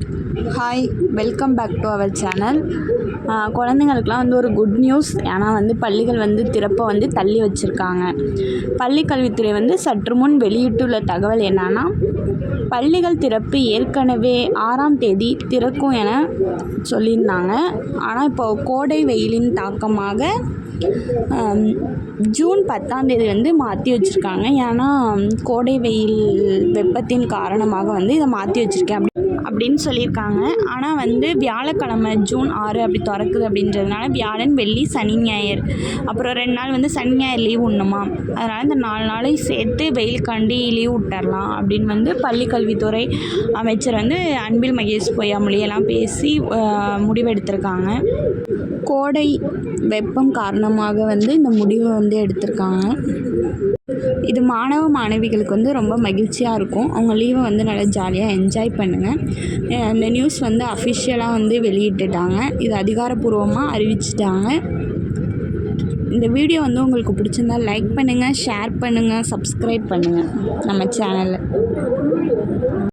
Hi welcome back to our channel குழந்தைங்களுக்குலாம் வந்து ஒரு குட் நியூஸ் ஏன்னா வந்து பள்ளிகள் வந்து திறப்பை வந்து தள்ளி வச்சுருக்காங்க. பள்ளி கல்வித்துறை வந்து சற்று முன் வெளியிட்டுள்ள தகவல் என்னன்னா பள்ளிகள் திறப்பு ஏற்கனவே ஆறாம் தேதி திறக்கும் என சொல்லியிருந்தாங்க. ஆனால் இப்போ கோடை வெயிலின் தாக்கமாக ஜூன் பத்தாம் தேதி வந்து மாற்றி வச்சுருக்காங்க. ஏன்னா கோடை வெயில் வெப்பத்தின் காரணமாக வந்து இதை மாற்றி வச்சுருக்கேன். அப்படி அப்படின்னு சொல்லியிருக்காங்க. ஆனால் வந்து வியாழக்கிழமை ஜூன் ஆறு அப்படி திறக்குது அப்படின்றதுனால வியாழன் வெள்ளி சனி ஞாயிறு. அப்புறம் ரெண்டு நாள் வந்து சனி ஞாயிறு லீவ் விடணுமா அதனால் இந்த நாலு நாளையும் சேர்த்து வெயிலுக்காண்டி லீவ் விட்டுறலாம் அப்படின்னு வந்து பள்ளிக்கல்வித்துறை அமைச்சர் வந்து அன்பில் மகேஷ் பொய்யாமொழியெல்லாம் பேசி முடிவெடுத்திருக்காங்க. கோடை வெப்பம் காரணமாக வந்து இந்த முடிவை வந்து எடுத்திருக்காங்க. இது மாணவ மாணவிகளுக்கு வந்து ரொம்ப மகிழ்ச்சியாக இருக்கும். அவங்க லீவை வந்து நல்லா ஜாலியாக என்ஜாய் பண்ணுங்கள் இந்த நியூஸ் வந்து அஃபிஷியலாக வந்து வெளியிட்டுட்டாங்க. இது அதிகாரப்பூர்வமாக அறிவிச்சிட்டாங்க. இந்த வீடியோ வந்து உங்களுக்கு பிடிச்சிருந்தா லைக் பண்ணுங்கள் ஷேர் பண்ணுங்கள் சப்ஸ்கிரைப் பண்ணுங்கள் நம்ம சேனலை